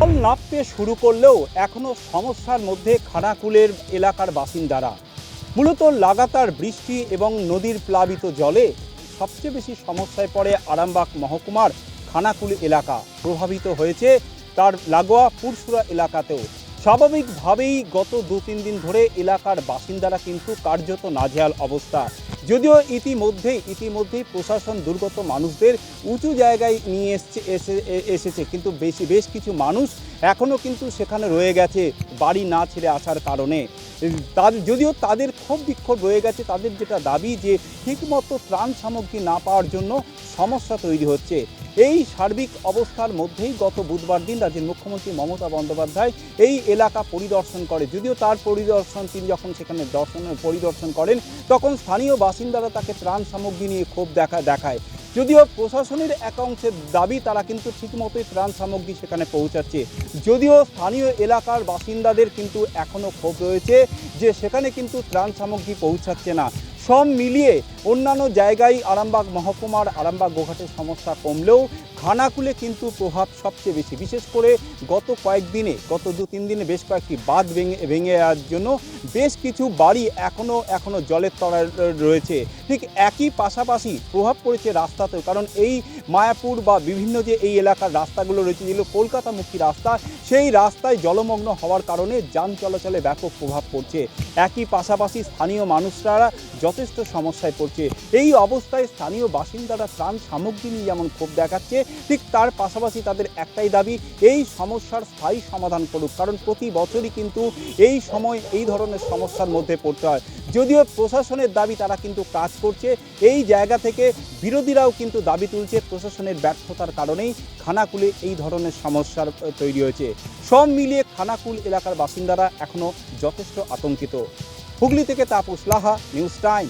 জল নামতে শুরু করলেও এখনও সমস্যার মধ্যে খানাকুলের এলাকার বাসিন্দারা। মূলত লাগাতার বৃষ্টি এবং নদীর প্লাবিত জলে সবচেয়ে বেশি সমস্যায় পড়ে আরামবাগ মহকুমার খানাকুল এলাকা। প্রভাবিত হয়েছে তার লাগোয়া পুরসুরা এলাকাতেও। স্বাভাবিকভাবেই গত দু তিন দিন ধরে এলাকার বাসিন্দারা কিন্তু কার্যত নাজেহাল অবস্থা যদিও ইতিমধ্যেই ইতিমধ্যেই প্রশাসন দুর্গত মানুষদের উঁচু জায়গায় নিয়ে এসছে, এসে- এসেছে। কিন্তু বেশি, বেশ কিছু মানুষ এখনও কিন্তু সেখানে রয়ে গেছে বাড়ি না ছেড়ে আসার কারণে। তাদের যদিও তাদের ক্ষোভ বিক্ষোভ রয়ে গেছে, তাদের যেটা দাবি যে ঠিকমতো ত্রাণ সামগ্রী না পাওয়ার জন্য সমস্যা তৈরি হচ্ছে। এই সার্বিক অবস্থার মধ্যেই গত বুধবার দিন রাজ্যের মুখ্যমন্ত্রী মমতা বন্দ্যোপাধ্যায় এই এলাকা পরিদর্শন করে। যদিও তার পরিদর্শন, তিনি যখন সেখানে দর্শন পরিদর্শন করেন, তখন স্থানীয় বাসিন্দারা তাকে ত্রাণ সামগ্রী নিয়ে ক্ষোভ দেখা দেখায়। যদিও প্রশাসনের এক অংশের দাবি, তারা কিন্তু ঠিকমতোই ত্রাণ সামগ্রী সেখানে পৌঁছাচ্ছে। যদিও স্থানীয় এলাকার বাসিন্দাদের কিন্তু এখনও ক্ষোভ রয়েছে যে সেখানে কিন্তু ত্রাণ সামগ্রী পৌঁছাচ্ছে না। সব মিলিয়ে অন্যান্য জায়গায় আরামবাগ মহকুমার আরামবাগ গোঘাটের সমস্যা কমলেও খানাকুলে কিন্তু প্রভাব সবচেয়ে বেশি। বিশেষ করে গত কয়েকদিনে, গত দু তিন দিনে বেশ কয়েকটি বাঁধ ভেঙে ভেঙে যাওয়ার জন্য বেশ কিছু বাড়ি এখনও এখনও জলের তলায় রয়েছে। ঠিক একই পাশাপাশি প্রভাব পড়েছে রাস্তাতেও। কারণ এই মায়াপুর বা বিভিন্ন যে এই এলাকার রাস্তাগুলো রয়েছে, যেগুলো কলকাতামুখী রাস্তা, সেই রাস্তায় জলমগ্ন হওয়ার কারণে যান চলাচলে ব্যাপক প্রভাব পড়ছে। একই পাশাপাশি স্থানীয় মানুষরা যথেষ্ট সমস্যায় পড়ছে। এই অবস্থায় স্থানীয় বাসিন্দারা ত্রাণ সামগ্রী নিয়ে যেমন ক্ষোভ দেখাচ্ছে, ঠিক তার পাশাপাশি তাদের একটাই দাবি, এই সমস্যার স্থায়ী সমাধান করুক। কারণ প্রতি বছরই কিন্তু এই সময় এই ধরনের সমস্যার মধ্যে পড়তে হয়। যদিও প্রশাসনের দাবি তারা কিন্তু কাজ করছে, এই জায়গা থেকে বিরোধীরাও কিন্তু দাবি তুলছে প্রশাসনের ব্যর্থতার কারণেই খানাকুলে এই ধরনের সমস্যার তৈরি হয়েছে। সব মিলিয়ে খানাকুল এলাকার বাসিন্দারা এখনও যথেষ্ট আতঙ্কিত। হুগলি থেকে তাপস লাহা, নিউজ টাইম।